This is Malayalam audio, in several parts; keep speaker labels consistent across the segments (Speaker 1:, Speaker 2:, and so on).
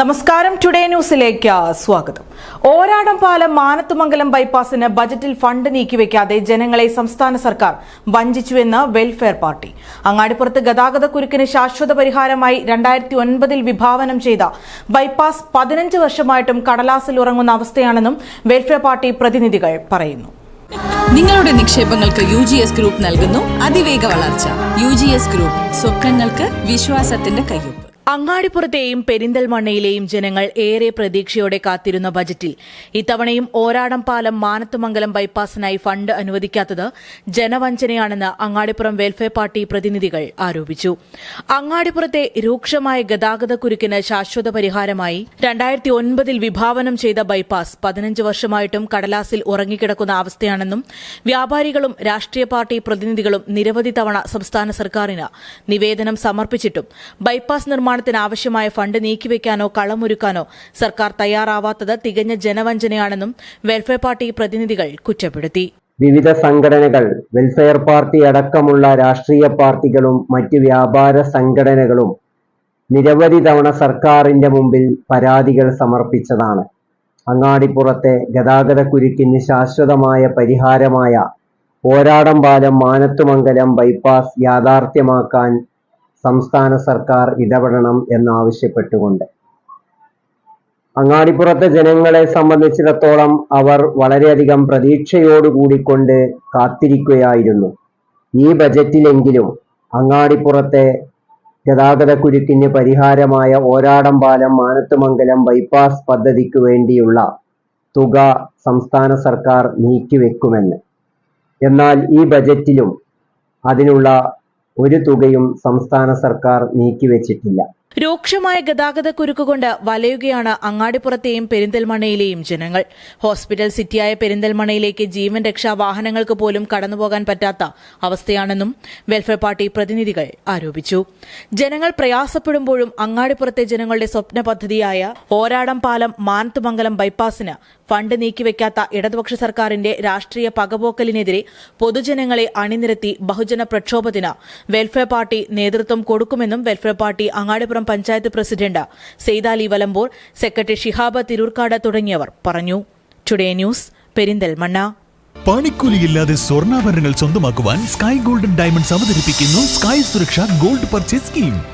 Speaker 1: നമസ്കാരം ടുഡേ ന്യൂസിലേക്ക് സ്വാഗതം. ഓരാടം പാലം മാനത്തുമംഗലം ബൈപ്പാസിന് ബജറ്റിൽ ഫണ്ട് നീക്കിവെക്കാതെ ജനങ്ങളെ സംസ്ഥാന സർക്കാർ വഞ്ചിച്ചുവെന്ന് വെൽഫെയർ പാർട്ടി അങ്ങാടിപ്പുറത്ത് ഗതാഗത കുരുക്കിന് ശാശ്വത പരിഹാരമായി രണ്ടായിരത്തി ഒൻപതിൽ വിഭാവനം ചെയ്ത ബൈപ്പാസ് പതിനഞ്ച് വർഷമായിട്ടും കടലാസിൽ ഉറങ്ങുന്ന അവസ്ഥയാണെന്നും വെൽഫെയർ പാർട്ടി പ്രതിനിധികൾ പറയുന്നു.
Speaker 2: നിങ്ങളുടെ നിക്ഷേപങ്ങൾക്ക് യു ജി എസ് ഗ്രൂപ്പ് നൽകുന്നു അതിവേഗ വളർച്ച. യു ജി എസ് ഗ്രൂപ്പ് സ്വപ്നങ്ങൾക്ക് വിശ്വാസത്തിന്റെ കയ്യൊപ്പ്.
Speaker 1: അങ്ങാടിപ്പുറത്തെയും പെരിന്തൽമണ്ണയിലെയും ജനങ്ങൾ ഏറെ പ്രതീക്ഷയോടെ കാത്തിരുന്ന ബജറ്റിൽ. ഇത്തവണയും ഓരാടം പാലം മാനത്തുമംഗലം ബൈപ്പാസിനായി ഫണ്ട് അനുവദിക്കാത്തത് ജനവഞ്ചനയാണെന്ന് അങ്ങാടിപ്പുറം വെൽഫെയർ പാർട്ടി പ്രതിനിധികൾ ആരോപിച്ചു. അങ്ങാടിപ്പുറത്തെ രൂക്ഷമായ ഗതാഗത കുരുക്കിന് ശാശ്വത പരിഹാരമായി രണ്ടായിരത്തി ഒൻപതിൽ വിഭാവനം ചെയ്ത ബൈപ്പാസ് പതിനഞ്ച് വർഷമായിട്ടും കടലാസിൽ ഉറങ്ങിക്കിടക്കുന്ന അവസ്ഥയാണെന്നും വ്യാപാരികളും രാഷ്ട്രീയ പാർട്ടി പ്രതിനിധികളും നിരവധി തവണ സംസ്ഥാന സർക്കാരിന് നിവേദനം സമർപ്പിച്ചിട്ടും ബൈപ്പാസ് നിർമ്മാണത്തിന് ആവശ്യമായ ഫണ്ട് നീക്കിവെക്കാനോ കളമൊരുക്കാനോ സർക്കാർ തയ്യാറാവാത്തത് തികഞ്ഞ ജനവഞ്ചനയാണെന്നും വെൽഫെയർ പാർട്ടി പ്രതിനിധികൾ കുറ്റപ്പെടുത്തി.
Speaker 3: വിവിധ സംഘടനകൾ വെൽഫെയർ പാർട്ടി അടക്കമുള്ള രാഷ്ട്രീയ പാർട്ടികളും മറ്റ് വ്യാപാര സംഘടനകളും നിരവധി തവണ സർക്കാരിന്റെ മുമ്പിൽ പരാതികൾ സമർപ്പിച്ചതാണ്. അങ്ങാടിപ്പുറത്തെ ഗതാഗത കുരുക്കിന് ശാശ്വതമായ പരിഹാരമായ പോരാടം പാലം മാനത്തുമംഗലം ബൈപ്പാസ് യാഥാർത്ഥ്യമാക്കാൻ സംസ്ഥാന സർക്കാർ ഇടപെടണം എന്നാവശ്യപ്പെട്ടുകൊണ്ട്. അങ്ങാടിപ്പുറത്തെ ജനങ്ങളെ സംബന്ധിച്ചിടത്തോളം അവർ വളരെയധികം പ്രതീക്ഷയോടുകൂടിക്കൊണ്ട് കാത്തിരിക്കുകയായിരുന്നു. ഈ ബജറ്റിലെങ്കിലും അങ്ങാടിപ്പുറത്തെ ഗതാഗത കുരുക്കിന് പരിഹാരമായ ഓരാടം പാലം മാനത്തുമംഗലം ബൈപ്പാസ് പദ്ധതിക്ക് വേണ്ടിയുള്ള തുക സംസ്ഥാന സർക്കാർ നീക്കിവെക്കുമെന്ന്. എന്നാൽ ഈ ബജറ്റിലും അതിനുള്ള ഒരു തുകയും സംസ്ഥാന സർക്കാർ നീക്കിവെച്ചിട്ടില്ല
Speaker 1: രൂക്ഷമായ ഗതാഗത കുരുക്കുകൊണ്ട് വലയുകയാണ് അങ്ങാടിപ്പുറത്തെയും പെരിന്തൽമണ്ണയിലെയും ജനങ്ങൾ. ഹോസ്പിറ്റൽ സിറ്റിയായ പെരിന്തൽമണ്ണയിലേക്ക് ജീവൻ രക്ഷാ വാഹനങ്ങൾക്ക് പോലും കടന്നുപോകാൻ പറ്റാത്ത അവസ്ഥയാണെന്നും വെൽഫെയർ പാർട്ടി പ്രതിനിധികൾ ആരോപിച്ചു. ജനങ്ങൾ പ്രയാസപ്പെടുമ്പോഴും അങ്ങാടിപ്പുറത്തെ ജനങ്ങളുടെ സ്വപ്ന പദ്ധതിയായ ഓരാടം പാലം മാനത്തുമംഗലം ബൈപ്പാസിന് ഫണ്ട് നീക്കിവെക്കാത്ത ഇടതുപക്ഷ സർക്കാരിന്റെ രാഷ്ട്രീയ പകപോക്കലിനെതിരെ പൊതുജനങ്ങളെ അണിനിരത്തി ബഹുജന പ്രക്ഷോഭത്തിന് വെൽഫെയർ പാർട്ടി നേതൃത്വം കൊടുക്കുമെന്നും welfare party Angadipuram panchayat president Saithali Valamboor secretary Shihab Tirurkkad തുടങ്ങിയവർ പറഞ്ഞു. Today news Perinthalmanna.
Speaker 4: പണിക്കൂലിയില്ലാതെ സ്വർണാഭരണങ്ങൾ സ്വന്തമാക്കുവാൻ സ്കൈ ഗോൾഡൻ ഡയമണ്ട്സ് അവതരിപ്പിക്കുന്നു sky Suraksha gold purchase scheme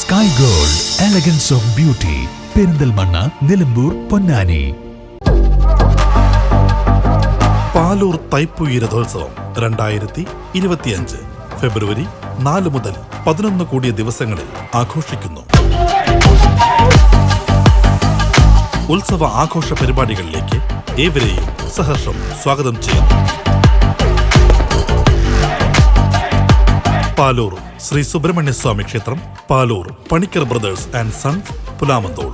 Speaker 4: Sky gold elegance of beauty Perinthalmanna Nilambur Ponnani
Speaker 5: Paloor തൈപ്പുയരഥോത്സവം രണ്ടായിരത്തി ഇരുപത്തിയഞ്ച് ഫെബ്രുവരി നാല് മുതൽ പതിനൊന്ന് കൂടിയ ദിവസങ്ങളിൽ ആഘോഷിക്കുന്നു. ഉത്സവ ആഘോഷ പരിപാടികളിലേക്ക് ഏവരെയും സഹർഷം സ്വാഗതം ചെയ്യുന്നു. പാലൂർ ശ്രീ സുബ്രഹ്മണ്യ സ്വാമി ക്ഷേത്രം Paloor Panicker brothers and sons Pulamanthole.